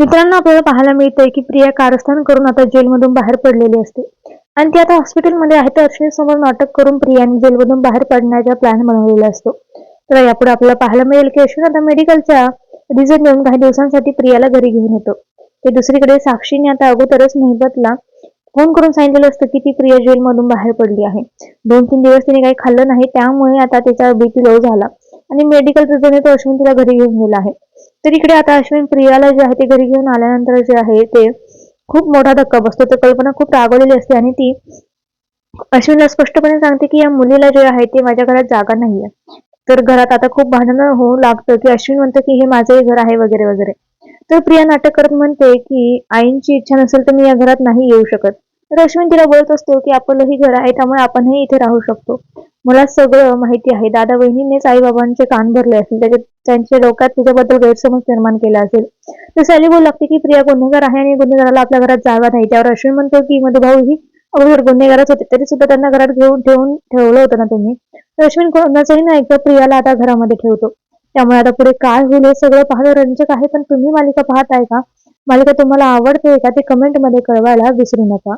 मित्रांनो आपल्याला पाहायला मिळतंय की प्रिया कारस्थान करून आता जेलमधून बाहेर पडलेली असते. आणि ती आता हॉस्पिटलमध्ये आहे तर अश्विनी समोर नाटक करून प्रियाने जेलमधून बाहेर पडण्याचा प्लॅन बनवलेला असतो. तर यापुढे आपल्याला पाहायला मिळेल की अश्विन आता मेडिकलचा रिझन देऊन काही दिवसांसाठी प्रियाला घरी घेऊन येतो. ते दुसरीकडे साक्षीने आता अगोदरच मेहबतला फोन करून सांगितलेलं असतं की ती प्रिया जेलमधून बाहेर पडली आहे. दोन तीन दिवस तिने काही खाल्लं नाही त्यामुळे आता तिचा बीपी लो झाला. आणि मेडिकल रिझल्ट तो अश्विन तिला घरी घेऊन गेला आहे. तर इकडे आता अश्विन प्रियाला जे आहे ते घरी घेऊन आल्यानंतर जे आहे ते खूप मोठा धक्का बसतो. तर कल्पना खूप रागवलेली असते आणि ती अश्विनला स्पष्टपणे सांगते की या मुलीला जे आहे ते माझ्या घरात जागा नाहीये. तर घरात आता खूप भांडणं होऊ लागतं की अश्विन म्हणतं की हे माझंही घर आहे वगैरे वगैरे. तर प्रिया नाटक करत म्हणते की आईंची इच्छा नसेल तर मी या घरात नाही येऊ शकत. तर अश्विन तिला बोलत असतो की आपलंही घर आहे त्यामुळे आपणही इथे राहू शकतो. मला सगळं माहिती आहे. दादा वहिनीनेच आई बाबांचे कान भरले असतील त्याच्यात त्यांच्या डोक्यात तुझ्याबद्दल गैरसमज निर्माण केला असेल. तर सॅली बोलू लागते की प्रिया गुन्हेगार आहे आणि गुन्हेगाराला आपल्या घरात जागा नाही. त्यावर अश्विन म्हणतो की मधुभाऊ ही अगोदर गुन्हेगारच होते तरी सुद्धा त्यांना घरात घेऊन ठेवून ठेवलं होतं ना तुम्ही तर अश्विन कोणाचंही ना ऐकतं प्रियाला आता घरामध्ये ठेवतो. त्यामुळे आता पुढे काय होईल हे सगळं पाहणं रंजक आहे पण तुम्ही मालिका पाहताय का? मालिका तुम्हाला आवडते का ते कमेंटमध्ये कळवायला विसरू नका.